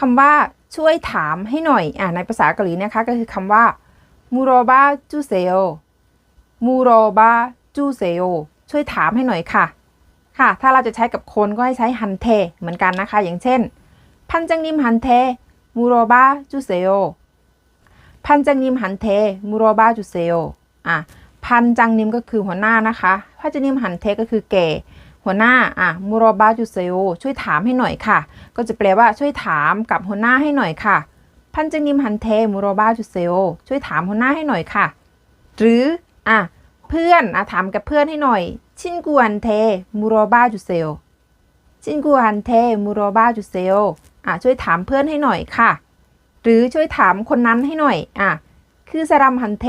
คำว่าช่วยถามให้หน่อยอ่าในภาษาเกาหลีนะคะ ก็คือคำว่ามูโรบาจูเซโอมูโรบาจูเซโอช่วยถามให้หน่อยค่ะ ค่ะ ถ้าเราจะใช้กับคนก็ให้ใช้ฮันเทเหมือนกันนะคะ อย่างเช่น พันจังนิมฮันเทมูโรบาจูเซโอพันจังนิมฮันเทมูโรบาจูเซโออะพันจังนิมก็คือหัวหน้านะคะพันจังนิมฮันเทก็คือเก๋ หัวหน้าอะมูโรบาจูเซโอช่วยถามให้หน่อยค่ะ ก็จะแปลว่าช่วยถามกับหัวหน้าให้หน่อยค่ะ พันจังนิมฮันเทมูโรบาจูเซโอช่วยถามหัวหน้าให้หน่อยค่ะ หรืออะเพื่อนอะถามกับเพื่อนให้หน่อย ชินกูอันเทมูโรบาจูเซโอชินกูอันเทมูโรบาจูเซโออะช่วยถามเพื่อนให้หน่อยค่ะ หรือช่วยถามคนนั้นให้หน่อยอะคือสรัมฮันเท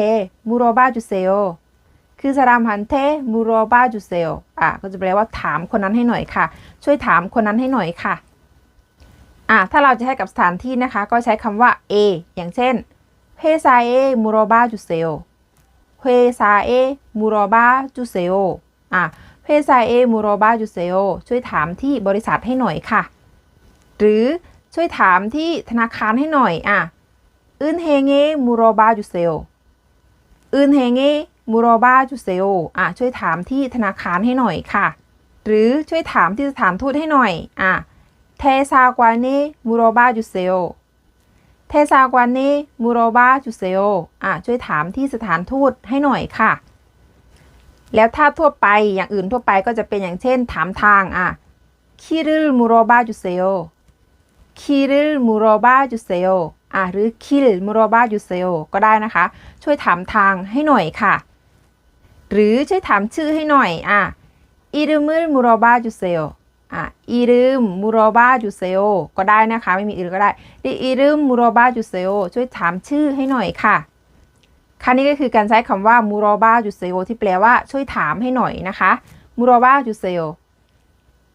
มูโรบาจูเซโอ คือสรัมฮันเทมูโรบาจูเซโออะก็จะแปลว่าถามคนนั้นให้หน่อยค่ะ ช่วยถามคนนั้นให้หน่อยค่ะอะถ้าเราจะใช้กับสถานที่นะคะ ก็ใช้คำว่า A อย่างเช่นเฮซาเอมูโรบาจูเซโอเฮซาเอมูโรบาจูเซโออะเฮซาเอมูโรบาจูเซโอช่วยถามที่บริษัทให้หน่อยค่ะ หรือช่วยถามที่ธนาคารให้หน่อยอะอึนเฮเงมูโรบาจูเซโออึนเฮเง มูโรบาจูเซโออะช่วยถามที่ธนาคารให้หน่อยค่ะ หรือช่วยถามที่สถานทูตให้หน่อยอะเทซากวานีมูโรบาจุเซโอเทซากวานีมูโรบาจุเซโออะช่วยถามที่สถานทูตให้หน่อยค่ะ แล้วถ้าทั่วไปอย่างอื่นทั่วไปก็จะเป็นอย่างเช่น ถามทางอะคิริลมูโรบาจุเซโอคิริลมูโรบาจุเซโออะหรือคิลมูโรบาจุเซโอก็ได้นะคะ ช่วยถามทางให้หน่อยค่ะ หรือช่วยถามชื่อให้หน่อยอะอิรุมุมูโรบาจุเซโออะอิรึมมูโรบาจูเซโอก็ได้นะคะ ไม่มีอิรึก็ได้ดิอิรึมมูโรบาจูเซโอช่วยถามชื่อให้หน่อยค่ะค่ะนี่ก็คือการใช้คำว่ามูโรบาจูเซโอที่แปลว่าช่วยถามให้หน่อยนะคะมูโรบาจูเซโอ